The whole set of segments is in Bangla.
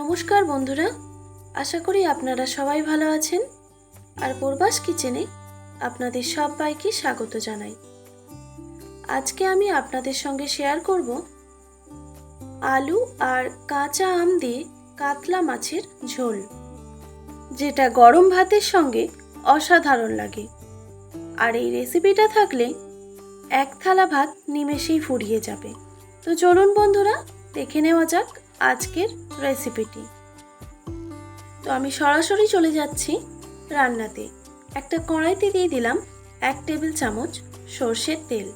নমস্কার বন্ধুরা, আশা করি আপনারা সবাই ভালো আছেন। আর পূর্বাস কিচেনে আপনাদের সবাইকে স্বাগত জানাই। আজকে আমি আপনাদের সঙ্গে শেয়ার করব আলু আর কাঁচা আম দিয়ে কাতলা মাছের ঝোল, যেটা গরম ভাতের সঙ্গে অসাধারণ লাগে। আর এই রেসিপিটা থাকলে এক থালা ভাত নিমেষেই ফুরিয়ে যাবে। তো চলুন বন্ধুরা, দেখে নেওয়া যাক আজকের রেসিপিটি তো আমি সরাসরি চলে যাচ্ছি রান্নাতে। একটা কড়াইতে দিয়ে দিলাম এক টেবিল চামচ সর্ষের তেল।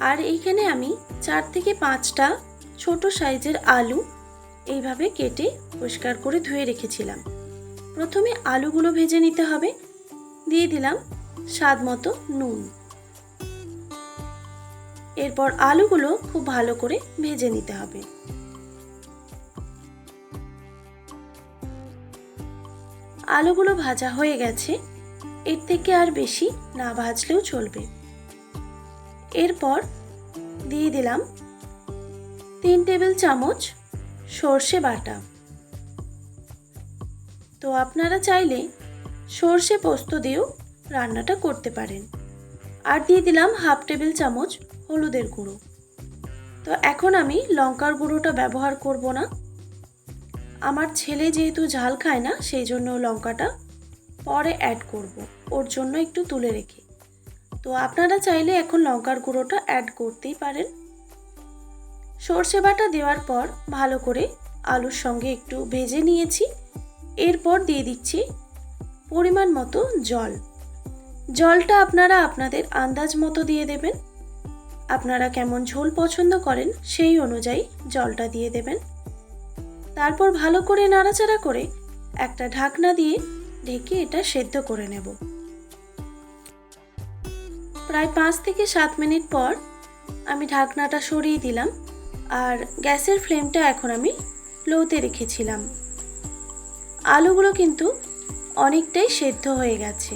আর এইখানে আমি চার থেকে পাঁচটা ছোট সাইজের আলু এইভাবে কেটে পরিষ্কার করে ধুয়ে রেখেছিলাম। প্রথমে আলুগুলো ভেজে নিতে হবে। দিয়ে দিলাম স্বাদ মতো নুন। এরপর আলুগুলো খুব ভালো করে ভেজে নিতে হবে। আলুগুলো ভাজা হয়ে গেছে। এর থেকে আর বেশি না ভাজলেও চলবে। এরপর দিয়ে দিলাম তিন টেবিল চামচ সর্ষে বাটা। তো আপনারা চাইলে সর্ষে পোস্ত দিয়েও রান্নাটা করতে পারেন। আর দিয়ে দিলাম হাফ টেবিল চামচ হলুদের গুঁড়ো। তো এখন আমি লঙ্কার গুঁড়োটা ব্যবহার করব না। আমার ছেলে যেহেতু ঝাল খায় না, সেই জন্য লঙ্কাটা পরে অ্যাড করব। ওর জন্য একটু তুলে রেখে। তো আপনারা চাইলে এখন লঙ্কার গুঁড়োটা অ্যাড করতেই পারেন। সর্ষে বাটা দেওয়ার পর ভালো করে আলুর সঙ্গে একটু ভেজে নিয়েছি। এরপর দিয়ে দিচ্ছি পরিমাণ মতো জল। জলটা আপনারা আপনাদের আন্দাজ মতো দিয়ে দেবেন। আপনারা কেমন ঝোল পছন্দ করেন সেই অনুযায়ী জলটা দিয়ে দেবেন। তারপর ভালো করে নাড়াচাড়া করে একটা ঢাকনা দিয়ে ঢেকে এটা সেদ্ধ করে নেব। প্রায় পাঁচ থেকে সাত মিনিট পর আমি ঢাকনাটা সরিয়ে দিলাম আর গ্যাসের ফ্লেমটা এখন আমি লোতে রেখেছিলাম। আলুগুলো কিন্তু অনেকটাই সেদ্ধ হয়ে গেছে।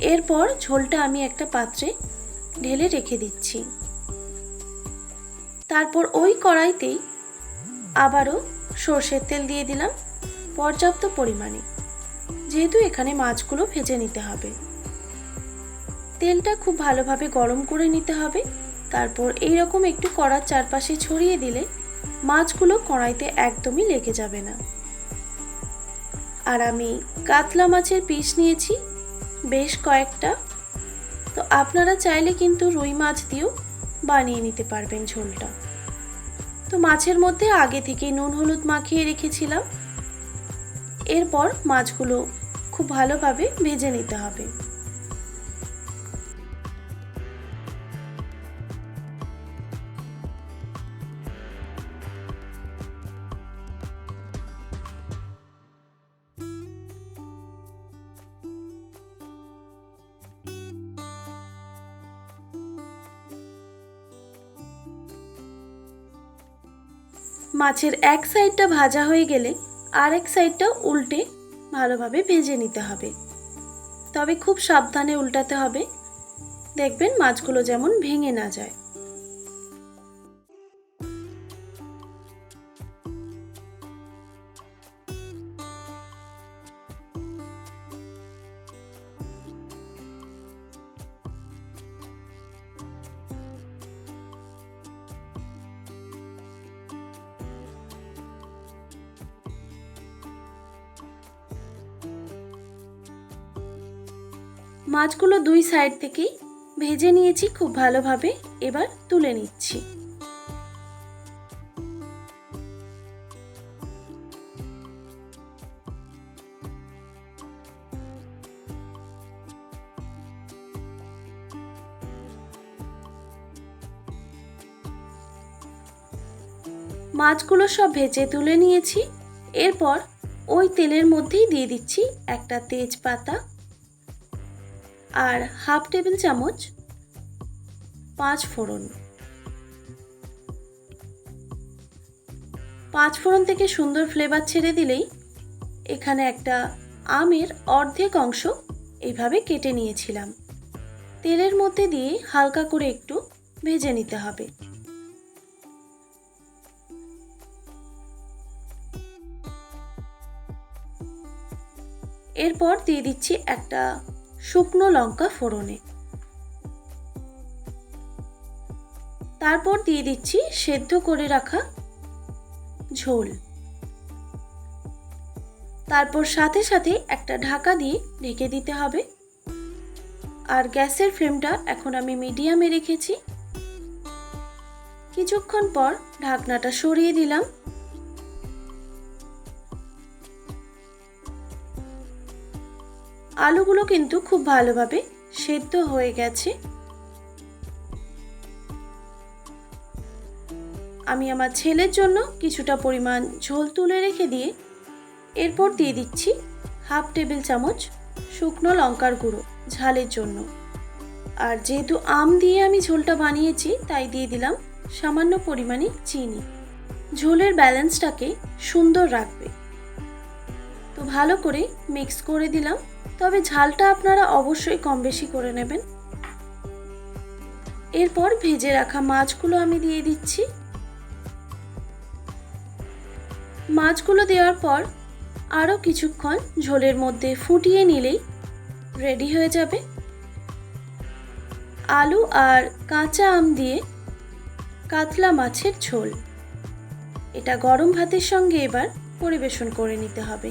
এরপর ঝোলটা আমি একটা পাত্রে ঢেলে রেখে দিচ্ছি। তারপর ওই কড়াইতেই আবারও সর্ষের তেল দিয়ে দিলাম পর্যাপ্ত পরিমাণে। যেহেতু এখানে মাছগুলো ভেজে নিতে হবে। তেলটা খুব ভালোভাবে গরম করে নিতে হবে। তারপর এই রকম একটু কড়ার চারপাশে ছড়িয়ে দিলে মাছগুলো কড়াইতে একদমই লেগে যাবে না। আর আমি কাতলা মাছের পিস নিয়েছি, বেশ কয়েকটা। তো আপনারা চাইলে কিন্তু রুই মাছ দিয়েও বানিয়ে নিতে পারবেন ঝোলটা। তো মাছের মধ্যে আগে থেকে নুন হলুদ মাখিয়ে রেখেছিলাম। এরপর মাছগুলো খুব ভালোভাবে ভেজে নিতে হবে। মাছের এক সাইডটা ভাজা হয়ে গেলে আরেক সাইডটা উল্টে ভালোভাবে ভেজে নিতে হবে। তবে খুব সাবধানে উল্টাতে হবে। দেখবেন মাছগুলো যেমন ভেঙে না যায়। মাছগুলো দুই সাইড থেকেই ভেজে নিয়েছি খুব ভালোভাবে। এবার তুলে নিচ্ছি। মাছগুলো সব ভেজে তুলে নিয়েছি। এরপর ওই তেলের মধ্যেই দিয়ে দিচ্ছি একটা তেজপাতা। আর হাফ টেবিল চামচ পাঁচ ফোড়ন। পাঁচ ফোড়ন থেকে সুন্দর ফ্লেভার ছেড়ে দিলেই এখানে একটা আমের অর্ধেক অংশ এইভাবে কেটে নিয়েছিলাম। তেলের মধ্যে দিয়ে হালকা করে একটু ভেজে নিতে হবে। এরপর দিয়ে দিচ্ছি একটা শুকনো লঙ্কা ফোড়নে। তারপর দিয়ে দিচ্ছি সেদ্ধ করে রাখা ঝোল। তারপর সাথে সাথে একটা ঢাকা দিয়ে ঢেকে দিতে হবে। আর গ্যাসের ফ্লেমটা এখন আমি মিডিয়ামে রেখেছি। কিছুক্ষণ পর ঢাকনাটা সরিয়ে দিলাম। আলুগুলো কিন্তু খুব ভালোভাবে সেদ্ধ হয়ে গেছে। আমি আমার ছেলের জন্য কিছুটা পরিমাণ ঝোল তুলে রেখে দিয়ে এরপর দিয়ে দিচ্ছি হাফ টেবিল চামচ শুকনো লঙ্কার গুঁড়ো ঝালের জন্য। আর যেহেতু আম দিয়ে আমি ঝোলটা বানিয়েছি, তাই দিয়ে দিলাম সামান্য পরিমাণে চিনি। ঝোলের ব্যালেন্সটাকে সুন্দর রাখবে। তো ভালো করে মিক্স করে দিলাম। তবে ঝালটা আপনারা অবশ্যই কম বেশি করে নেবেন। এরপর ভেজে রাখা মাছগুলো আমি দিয়ে দিচ্ছি। মাছগুলো দেওয়ার পর আরও কিছুক্ষণ ঝোলের মধ্যে ফুটিয়ে নিলেই রেডি হয়ে যাবে। আলু আর কাঁচা আম দিয়ে কাতলা মাছের ঝোল। এটা গরম ভাতের সঙ্গে এবার পরিবেশন করে নিতে হবে।